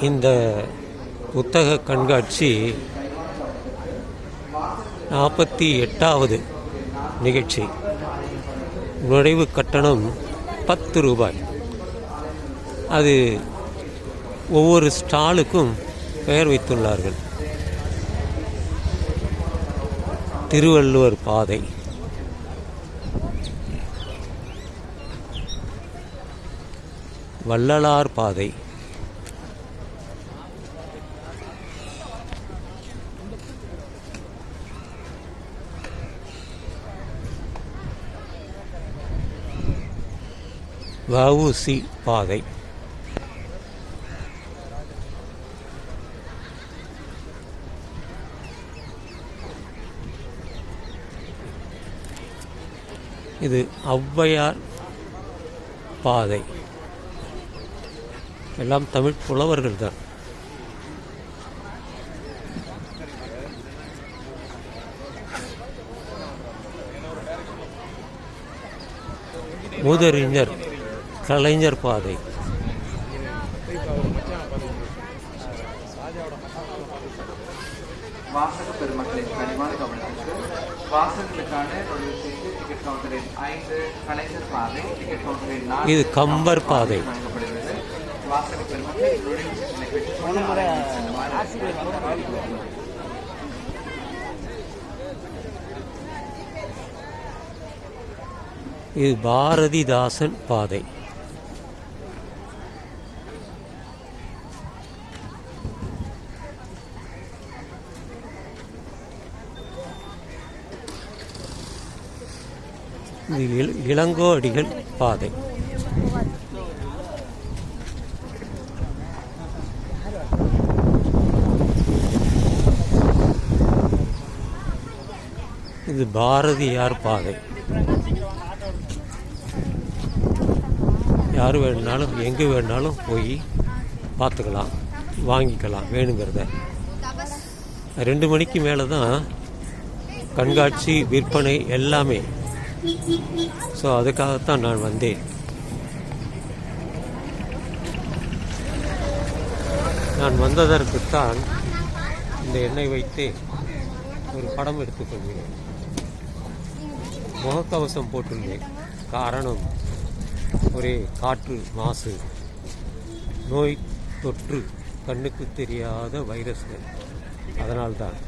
இந்த புத்தக கண்காட்சி நாற்பத்தி எட்டாவது நிகழ்ச்சி. நுழைவு கட்டணம் பத்து ரூபாய். அது ஒவ்வொரு ஸ்டாலுக்கும் பெயர் வைத்துள்ளார்கள். திருவள்ளுவர் பாதை. வள்ளலார் பாதை. வவுசி பாதை. இது ஔவையார் பாதை. எல்லாம் தமிழ் புலவர்கள் தான். மூதறிஞர் கலைஞர் பாதை. வாசக பெருமக்களின் கனிவான கவனத்திற்கு இது கம்பர் பாதை. இது பாரதிதாசன் பாதை. இது இள- இளங்கோ அடிகள் பாதை. இது பாரதியார் பாதை. யார் வேணுனாலும் எங்கே வேணுனாலும் போய் பார்த்துக்கலாம் வாங்கிக்கலாம் வேணுங்கிறத. ரெண்டு மணிக்கு மேலே தான் கண்காட்சி விற்பனை எல்லாமே ஸோ அதுக்காகத்தான் நான் வந்தேன். நான் வந்ததற்குத்தான் இந்த எண்ணெய் வைத்து ஒரு படம் எடுத்துக்கொள்கிறேன். முகக்கவசம் போட்டுள்ளேன். காரணம் ஒரே காற்று மாசு. நோய் தொற்று கண்ணுக்கு தெரியாத வைரஸ்கள். அதனால்தான்